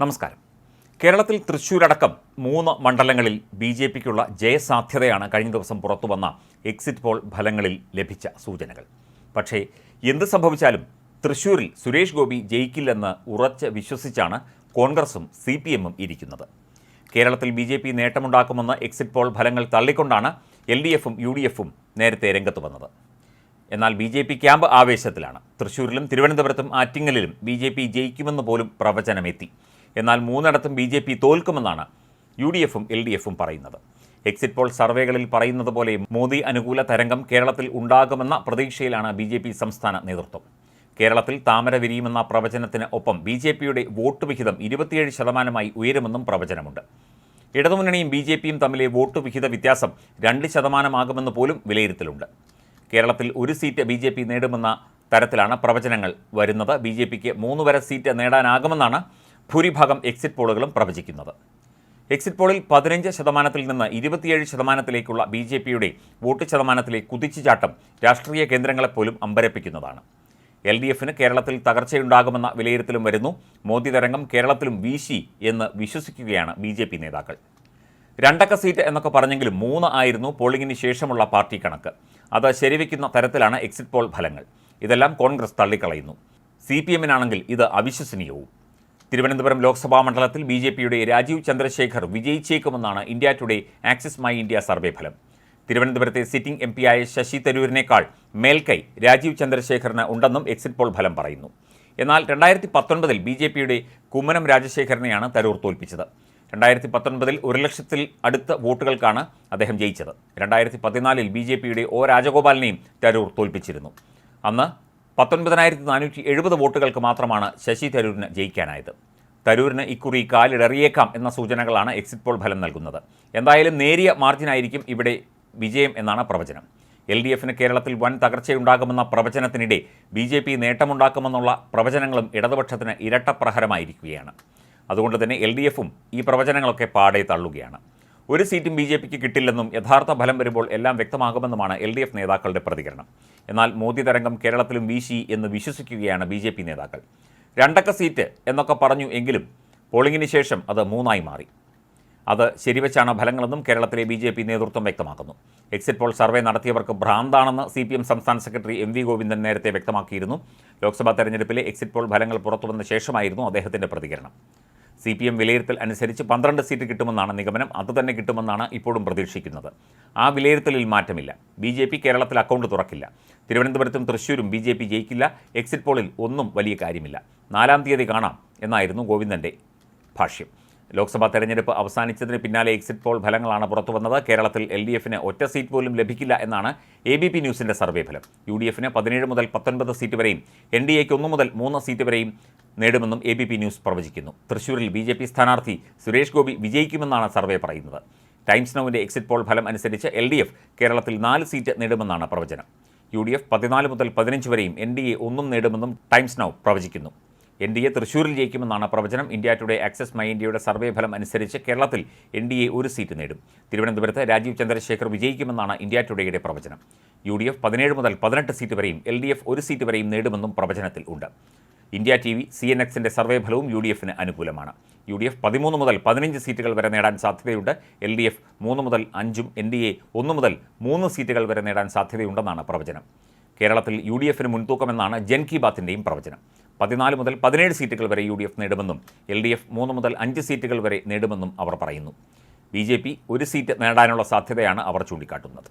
നമസ്കാരം. കേരളത്തിൽ തൃശ്ശൂരടക്കം മൂന്ന് മണ്ഡലങ്ങളിൽ ബി ജെ പിക്കുള്ള ജയസാധ്യതയാണ് കഴിഞ്ഞ ദിവസം പുറത്തുവന്ന എക്സിറ്റ് പോൾ ഫലങ്ങളിൽ ലഭിച്ച സൂചനകൾ. പക്ഷേ എന്ത് സംഭവിച്ചാലും തൃശ്ശൂരിൽ സുരേഷ് ഗോപി ജയിക്കില്ലെന്ന് ഉറച്ച് വിശ്വസിച്ചാണ് കോൺഗ്രസും സി പി എമ്മും ഇരിക്കുന്നത്. കേരളത്തിൽ ബി ജെ പി നേട്ടമുണ്ടാക്കുമെന്ന എക്സിറ്റ് പോൾ ഫലങ്ങൾ തള്ളിക്കൊണ്ടാണ് എൽ ഡി എഫും യു ഡി എഫും നേരത്തെ രംഗത്ത് വന്നത്. എന്നാൽ ബി ജെ പി ക്യാമ്പ് ആവേശത്തിലാണ്. തൃശ്ശൂരിലും തിരുവനന്തപുരത്തും ആറ്റിങ്ങലിലും ബി ജെ പി ജയിക്കുമെന്ന് പോലും പ്രവചനമെത്തി. എന്നാൽ മൂന്നിടത്തും ബി ജെ പി തോൽക്കുമെന്നാണ് യു ഡി എഫും എൽ ഡി എഫും പറയുന്നത്. എക്സിറ്റ് പോൾ സർവേകളിൽ പറയുന്നത് പോലെ മോദി അനുകൂല തരംഗം കേരളത്തിൽ ഉണ്ടാകുമെന്ന പ്രതീക്ഷയിലാണ് ബി ജെ പി സംസ്ഥാന നേതൃത്വം. കേരളത്തിൽ താമര വിരിയുമെന്ന പ്രവചനത്തിന് ഒപ്പം ബി ജെ പിയുടെ വോട്ട് വിഹിതം ഇരുപത്തിയേഴ് ശതമാനമായി ഉയരുമെന്നും പ്രവചനമുണ്ട്. ഇടതുമുന്നണിയും ബി ജെ പിയും തമ്മിലെ വോട്ട് വിഹിത വ്യത്യാസം രണ്ട് ശതമാനമാകുമെന്ന് പോലും വിലയിരുത്തലുണ്ട്. കേരളത്തിൽ ഒരു സീറ്റ് ബി ജെ പി നേടുമെന്ന തരത്തിലാണ് പ്രവചനങ്ങൾ വരുന്നത്. ബി ജെ പിക്ക് മൂന്ന് വരെ സീറ്റ് നേടാനാകുമെന്നാണ് ഭൂരിഭാഗം എക്സിറ്റ് പോളുകളും പ്രവചിക്കുന്നത്. എക്സിറ്റ് പോളിൽ പതിനഞ്ച് ശതമാനത്തിൽ നിന്ന് ഇരുപത്തിയേഴ് ശതമാനത്തിലേക്കുള്ള ബി ജെ പിയുടെ വോട്ട് ശതമാനത്തിലെ കുതിച്ചുചാട്ടം രാഷ്ട്രീയ കേന്ദ്രങ്ങളെപ്പോലും അമ്പരപ്പിക്കുന്നതാണ്. എൽ ഡി എഫിന് കേരളത്തിൽ തകർച്ചയുണ്ടാകുമെന്ന വിലയിരുത്തലും വരുന്നു. മോദി തരംഗം കേരളത്തിലും വീശി എന്ന് വിശ്വസിക്കുകയാണ് ബി ജെ പി നേതാക്കൾ. രണ്ടക്ക സീറ്റ് എന്നൊക്കെ പറഞ്ഞെങ്കിലും മൂന്ന് ആയിരുന്നു പോളിംഗിന് ശേഷമുള്ള പാർട്ടി കണക്ക്. അത് ശരിവെക്കുന്ന തരത്തിലാണ് എക്സിറ്റ് പോൾ ഫലങ്ങൾ. ഇതെല്ലാം കോൺഗ്രസ് തള്ളിക്കളയുന്നു. സി പി എമ്മിനാണെങ്കിൽ ഇത് അവിശ്വസനീയവും. തിരുവനന്തപുരം ലോക്സഭാ മണ്ഡലത്തിൽ ബി ജെ പിയുടെ Rajeev Chandrasekhar വിജയിച്ചേക്കുമെന്നാണ് India today Axis my India survey ഫലം. തിരുവനന്തപുരത്തെ സിറ്റിംഗ് എം ആയ ശശി തരൂരിനേക്കാൾ മേൽക്കൈ രാജീവ് ചന്ദ്രശേഖറിന് ഉണ്ടെന്നും എക്സിറ്റ് പോൾ ഫലം പറയുന്നു. എന്നാൽ രണ്ടായിരത്തി പത്തൊൻപതിൽ ബി ജെ പിയുടെ കുമ്മനം രാജശേഖരനെയാണ് തരൂർ തോൽപ്പിച്ചത്. രണ്ടായിരത്തി പത്തൊൻപതിൽ ഒരു ലക്ഷത്തിൽ അടുത്ത വോട്ടുകൾക്കാണ് അദ്ദേഹം ജയിച്ചത്. രണ്ടായിരത്തി പതിനാലിൽ ബി ജെ പിയുടെ ഒ രാജഗോപാലിനെയും തരൂർ തോൽപ്പിച്ചിരുന്നു. അന്ന് പത്തൊൻപതിനായിരത്തി നാനൂറ്റി എഴുപത് വോട്ടുകൾക്ക് മാത്രമാണ് ശശി തരൂരിന് ജയിക്കാനായത്. തരൂരിന് ഇക്കുറി കാലിടറിയേക്കാം എന്ന സൂചനകളാണ് എക്സിറ്റ് പോൾ ഫലം നൽകുന്നത്. എന്തായാലും നേരിയ മാർജിനായിരിക്കും ഇവിടെ വിജയം എന്നാണ് പ്രവചനം. എൽ ഡി എഫിന് കേരളത്തിൽ വൻ തകർച്ചയുണ്ടാകുമെന്ന പ്രവചനത്തിനിടെ ബി ജെ പി നേട്ടമുണ്ടാക്കുമെന്നുള്ള പ്രവചനങ്ങളും ഇടതുപക്ഷത്തിന് ഇരട്ടപ്രഹരമായിരിക്കുകയാണ് അതുകൊണ്ട് തന്നെ എൽ ഡി എഫും ഈ പ്രവചനങ്ങളൊക്കെ പാടെ തള്ളുകയാണ്. ഒരു സീറ്റും ബി ജെ പിക്ക് കിട്ടില്ലെന്നും യഥാർത്ഥ ഫലം വരുമ്പോൾ എല്ലാം വ്യക്തമാകുമെന്നുമാണ് എൽ ഡി എഫ് നേതാക്കളുടെ പ്രതികരണം. എന്നാൽ മോദി തരംഗം കേരളത്തിലും വീശി എന്ന് വിശ്വസിക്കുകയാണ് ബി ജെ പി നേതാക്കൾ. രണ്ടക്ക സീറ്റ് എന്നൊക്കെ പറഞ്ഞു എങ്കിലും പോളിംഗിന് ശേഷം അത് മൂന്നായി മാറി. അത് ശരിവെച്ചാണ് ഫലങ്ങളെന്നും കേരളത്തിലെ ബി ജെ പി നേതൃത്വം വ്യക്തമാക്കുന്നു. എക്സിറ്റ് പോൾ സർവേ നടത്തിയവർക്ക് ഭ്രാന്താണെന്ന് സി പി എം സംസ്ഥാന സെക്രട്ടറി എം വി ഗോവിന്ദൻ നേരത്തെ വ്യക്തമാക്കിയിരുന്നു. ലോക്സഭാ തെരഞ്ഞെടുപ്പിലെ എക്സിറ്റ് പോൾ ഫലങ്ങൾ പുറത്തുവന്ന ശേഷമായിരുന്നു അദ്ദേഹത്തിന്റെ പ്രതികരണം. സി പി എം വിലയിരുത്തൽ അനുസരിച്ച് പന്ത്രണ്ട് സീറ്റ് കിട്ടുമെന്നാണ് നിഗമനം. അത് തന്നെ കിട്ടുമെന്നാണ് ഇപ്പോഴും പ്രതീക്ഷിക്കുന്നത്. ആ വിലയിരുത്തലിൽ മാറ്റമില്ല. ബി ജെ പി കേരളത്തിൽ അക്കൗണ്ട് തുറക്കില്ല. തിരുവനന്തപുരത്തും തൃശ്ശൂരും ബി ജെ പി ജയിക്കില്ല. എക്സിറ്റ് പോളിൽ ഒന്നും വലിയ കാര്യമില്ല. നാലാം തീയതി കാണാം എന്നായിരുന്നു ഗോവിന്ദന്റെ ഭാഷ്യം. ലോക്സഭാ തെരഞ്ഞെടുപ്പ് അവസാനിച്ചതിന് പിന്നാലെ എക്സിറ്റ് പോൾ ഫലങ്ങളാണ് പുറത്തുവന്നത്. കേരളത്തിൽ എൽ ഡി എഫിന് ഒറ്റ സീറ്റ് പോലും ലഭിക്കില്ല എന്നാണ് എ ബി പി ന്യൂസിന്റെ സർവേ ഫലം. യു ഡി എഫിന് പതിനേഴ് മുതൽ പത്തൊൻപത് സീറ്റ് വരെയും എൻ ഡി എക്ക് ഒന്ന് മുതൽ മൂന്ന് സീറ്റ് വരെയും നേടുമെന്നും എ ബി പി ന്യൂസ് പ്രവചിക്കുന്നു. തൃശൂരിൽ ബി ജെ പി സ്ഥാനാർത്ഥി സുരേഷ് ഗോപി വിജയിക്കുമെന്നാണ് സർവേ പറയുന്നത്. ടൈംസ് നൗവിന്റെ എക്സിറ്റ് പോൾ ഫലം അനുസരിച്ച് എൽ ഡി എഫ് കേരളത്തിൽ നാല് സീറ്റ് നേടുമെന്നാണ് പ്രവചനം. യു ഡി എഫ് പതിനാല് മുതൽ പതിനഞ്ച് വരെയും എൻ ഡി എ ഒന്നും നേടുമെന്നും ടൈംസ് നൗ പ്രവചിക്കുന്നു. എൻ ഡി എ തൃശ്ശൂരിൽ ജയിക്കുമെന്നാണ് പ്രവചനം. ഇന്ത്യ ടുഡേ ആക്സസ് മൈ ഇന്ത്യയുടെ സർവേ ഫലം അനുസരിച്ച് കേരളത്തിൽ എൻ ഡി എ ഒരു സീറ്റ് നേടും. തിരുവനന്തപുരത്ത് രാജീവ് ചന്ദ്രശേഖർ വിജയിക്കുമെന്നാണ് ഇന്ത്യ ടുഡേയുടെ പ്രവചനം. യു ഡി എഫ് പതിനേഴ് മുതൽ പതിനെട്ട് സീറ്റ് വരെയും എൽ ഡി എഫ് ഒരു സീറ്റ് വരെയും നേടുമെന്നും പ്രവചനത്തിൽ ഉണ്ട്. India T V C N എക്സിന്റെ സർവേ ഫലവും യു ഡി എഫിന് അനുകൂലമാണ്. യു ഡി എഫ് പതിമൂന്ന് മുതൽ പതിനഞ്ച് സീറ്റുകൾ വരെ നേടാൻ സാധ്യതയുണ്ട്. എൽ ഡി എഫ് മൂന്ന് മുതൽ അഞ്ചും എൻ ഡി എ ഒന്ന് മുതൽ മൂന്ന് സീറ്റുകൾ വരെ നേടാൻ സാധ്യതയുണ്ടെന്നാണ് പ്രവചനം. കേരളത്തിൽ യു ഡി എഫിന് മുൻതൂക്കമെന്നാണ് ജൻ കി ബാത്തിന്റെയും പ്രവചനം. പതിനാല് മുതൽ പതിനേഴ് സീറ്റുകൾ വരെ യു ഡി എഫ് നേടുമെന്നും എൽ ഡി എഫ് മൂന്ന് മുതൽ അഞ്ച് സീറ്റുകൾ വരെ നേടുമെന്നും അവർ പറയുന്നു. ബി ജെ പി ഒരു സീറ്റ് നേടാനുള്ള സാധ്യതയാണ് അവർ ചൂണ്ടിക്കാട്ടുന്നത്.